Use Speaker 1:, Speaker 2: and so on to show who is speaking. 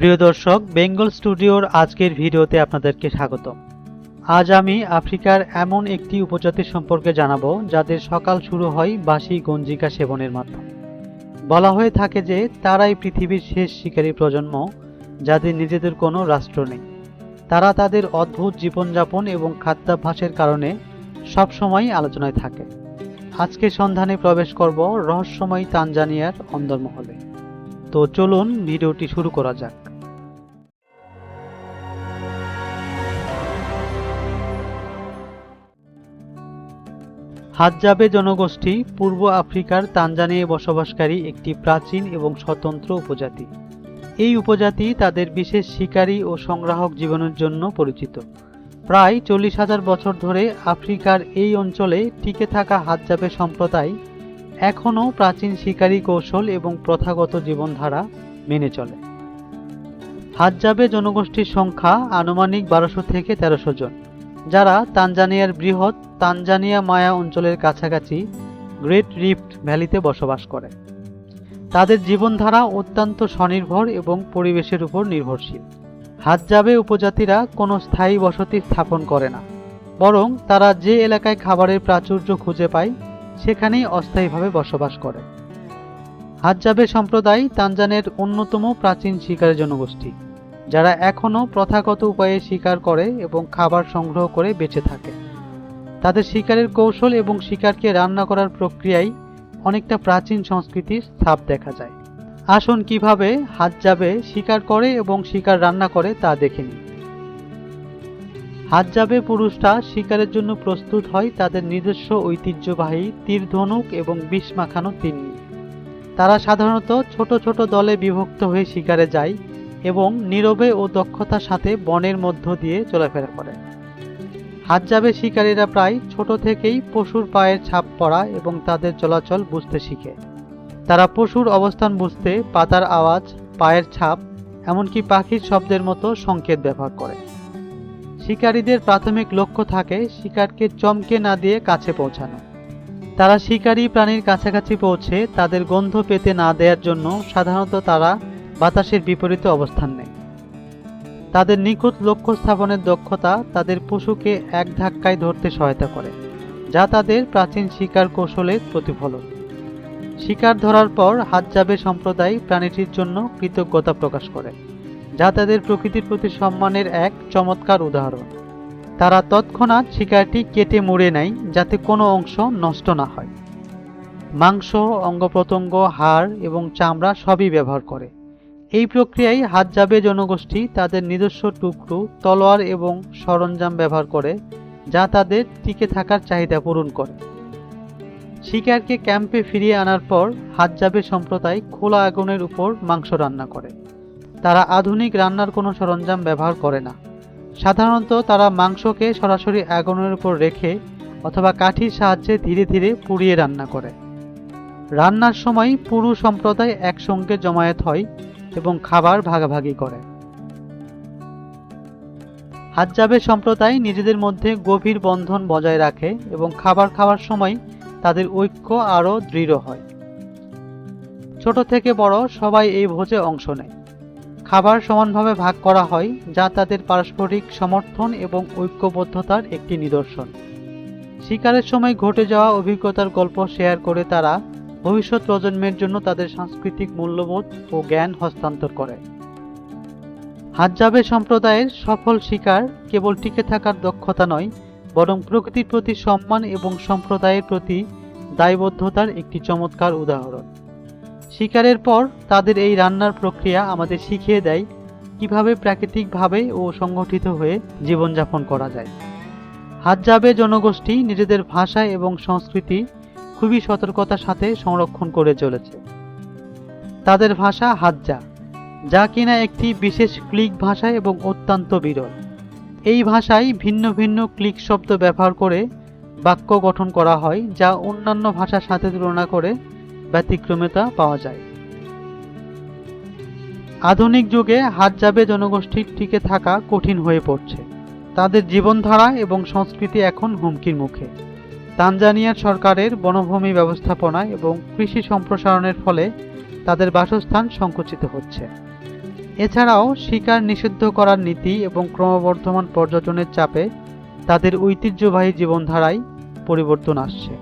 Speaker 1: প্রিয় দর্শক, বেঙ্গল স্টুডিওর আজকের ভিডিওতে আপনাদেরকে স্বাগত আজ আমি আফ্রিকার এমন একটি উপজাতি সম্পর্কে জানাব, যাদের সকাল শুরু হয় বাসি গঞ্জিকা সেবনের মাধ্যমে। বলা হয়ে থাকে যে, তারাই পৃথিবীর শেষ শিকারী প্রজন্ম, যাদের নিজেদের কোনো রাষ্ট্র নেই। তারা তাদের অদ্ভুত জীবনযাপন এবং খাদ্যাভ্যাসের কারণে সবসময় আলোচনায় থাকে। আজকে সন্ধানে প্রবেশ করব রহস্যময় তানজানিয়ার অন্দরমহলে তো চলুন, ভিডিওটি শুরু করা যাক। হাজ্জাবে জনগোষ্ঠী পূর্ব আফ্রিকার তানজানিয়ায় বসবাসকারী একটি প্রাচীন এবং স্বতন্ত্র উপজাতি। এই উপজাতি তাদের বিশেষ শিকারী ও সংগ্রাহক জীবনের জন্য পরিচিত। প্রায় চল্লিশ হাজার বছর ধরে আফ্রিকার এই অঞ্চলে টিকে থাকা হাজ্জাবে সম্প্রদায় এখনও প্রাচীন শিকারী কৌশল এবং প্রথাগত জীবনধারা মেনে চলে। হাজ্জাবে জনগোষ্ঠীর সংখ্যা আনুমানিক বারোশো থেকে তেরোশো জন। যারা তানজানিয়ার বৃহৎ তানজানিয়া মায়া অঞ্চলের কাছাকাছি গ্রেট রিফট ভ্যালিতে বসবাস করে। তাদের জীবনধারা অত্যন্ত স্বনির্ভর এবং পরিবেশের উপর নির্ভরশীল। হাজ্জাবে উপজাতিরা কোনো স্থায়ী বসতি স্থাপন করে না, বরং তারা যে এলাকায় খাবারের প্রাচুর্য খুঁজে পায়, সেখানেই অস্থায়ীভাবে বসবাস করে। হাজ্জাবে সম্প্রদায় তানজানের অন্যতম প্রাচীন শিকারী জনগোষ্ঠী। যারা এখনও প্রথাগত উপায়ে শিকার করে এবং খাবার সংগ্রহ করে বেঁচে থাকে। তাদের শিকারের কৌশল এবং শিকারকে রান্না করার প্রক্রিয়ায় অনেকটা প্রাচীন সংস্কৃতির ছাপ দেখা যায়। আসুন কীভাবে হাজ্জাবে শিকার করে এবং শিকার রান্না করে তা দেখে নিন হাজ্জাবে পুরুষরা শিকারের জন্য প্রস্তুত হয় তাদের নিজস্ব ঐতিহ্যবাহী তীর ধনুক এবং বিষ মাখানো তীর নিয়ে তারা সাধারণত ছোট ছোট দলে বিভক্ত হয়ে শিকারে যায় এবং নীরবে ও দক্ষতার সাথে বনের মধ্য দিয়ে চলাফেরা করে। হাজ্জাবে শিকারীরা প্রায় ছোট থেকেই পশুর পায়ের ছাপ পড়া এবং তাদের চলাচল বুঝতে শিখে। তারা পশুর অবস্থান বুঝতে পাতার আওয়াজ, পায়ের ছাপ, এমনকি পাখির শব্দের মতো সংকেত ব্যবহার করে। শিকারীদের প্রাথমিক লক্ষ্য থাকে শিকারকে চমকে না দিয়ে কাছে পৌঁছানো। তারা শিকারী প্রাণীর কাছাকাছি পৌঁছে তাদের গন্ধ পেতে না দেওয়ার জন্য সাধারণত তারা বাতাসের বিপরীতে অবস্থান নেয়। তাদের নিখুঁত লক্ষ্য স্থাপনের দক্ষতা তাদের পশুকে এক ধাক্কায় ধরতে সহায়তা করে, যা তাদের প্রাচীন শিকার কৌশলের প্রতিফলন। শিকার ধরার পর হাতজাবে সম্প্রদায় প্রাণীটির জন্য কৃতজ্ঞতা প্রকাশ করে, যা তাদের প্রকৃতির প্রতি সম্মানের এক চমৎকার উদাহরণ। তারা তৎক্ষণাৎ শিকারটি কেটে মুড়ে নেয় যাতে কোনো অংশ নষ্ট না হয়। মাংস অঙ্গ প্রত্যঙ্গ হাড় এবং চামড়া সবই ব্যবহার করে। এই প্রক্রিয়ায় হাতজাবে জনগোষ্ঠী তাদের নিজস্ব টুকরো, তলোয়ার এবং সরঞ্জাম ব্যবহার করে, যা তাদের টিকে থাকার চাহিদা পূরণ করে। শিকারকে ক্যাম্পে ফিরিয়ে আনার পর হাতজাবে সম্প্রদায় খোলা আগুনের উপর মাংস রান্না করে। তারা আধুনিক রান্নার কোনো সরঞ্জাম ব্যবহার করে না। সাধারণত তারা মাংসকে সরাসরি আগুনের উপর রেখে অথবা কাঠির সাহায্যে ধীরে ধীরে পুড়িয়ে রান্না করে। রান্নার সময় পুরো সম্প্রদায় একসঙ্গে জমায়েত হয় এবং খাবার ভাগাভাগি করে। হাজ্জাবে সম্প্রদায় নিজেদের মধ্যে গভীর বন্ধন বজায় রাখে এবং খাবার খাওয়ার সময় তাদের ঐক্য আরও দৃঢ় হয়। ছোট থেকে বড় সবাই এই ভোজে অংশ নেয়। খাবার সমানভাবে ভাগ করা হয়, যা তাদের পারস্পরিক সমর্থন এবং ঐক্যবদ্ধতার একটি নিদর্শন। শিকারের সময় ঘটে যাওয়া অভিজ্ঞতার গল্প শেয়ার করে তারা ভবিষ্যৎ প্রজন্মের জন্য তাদের সাংস্কৃতিক মূল্যবোধ ও জ্ঞান হস্তান্তর করে। হাজ্জাবে সম্প্রদায়ের সফল শিকার কেবল টিকে থাকার দক্ষতা নয়, বরং প্রকৃতির প্রতি সম্মান এবং সম্প্রদায়ের প্রতি দায়বদ্ধতার একটি চমৎকার উদাহরণ। শিকারের পর তাদের এই রান্নার প্রক্রিয়া আমাদের শিখিয়ে দেয় কীভাবে প্রাকৃতিকভাবে ও সংগঠিত হয়ে জীবনযাপন করা যায়। হাজ্জাবে জনগোষ্ঠী নিজেদের ভাষা এবং সংস্কৃতি খুবই সতর্কতার সাথে সংরক্ষণ করে চলেছে। তাদের ভাষা হাজ্জা, যা কিনা একটি বিশেষ ক্লিক ভাষা এবং অত্যন্ত বিরল। এই ভাষায় ভিন্ন ভিন্ন ক্লিক শব্দ ব্যবহার করে বাক্য গঠন করা হয়, যা অন্যান্য ভাষার সাথে তুলনা করে ব্যতিক্রমতা পাওয়া যায়। আধুনিক যুগে হাতজাবে জনগোষ্ঠীর টিকে থাকা কঠিন হয়ে পড়ছে। তাদের জীবনধারা এবং সংস্কৃতি এখন হুমকির মুখে। তানজানিয়ার সরকারের বনভূমি ব্যবস্থাপনা এবং কৃষি সম্প্রসারণের ফলে তাদের বাসস্থান সংকুচিত হচ্ছে। এছাড়াও শিকার নিষিদ্ধ করার নীতি এবং ক্রমবর্ধমান পর্যটনের চাপে তাদের ঐতিহ্যবাহী জীবনধারায় পরিবর্তন আসছে।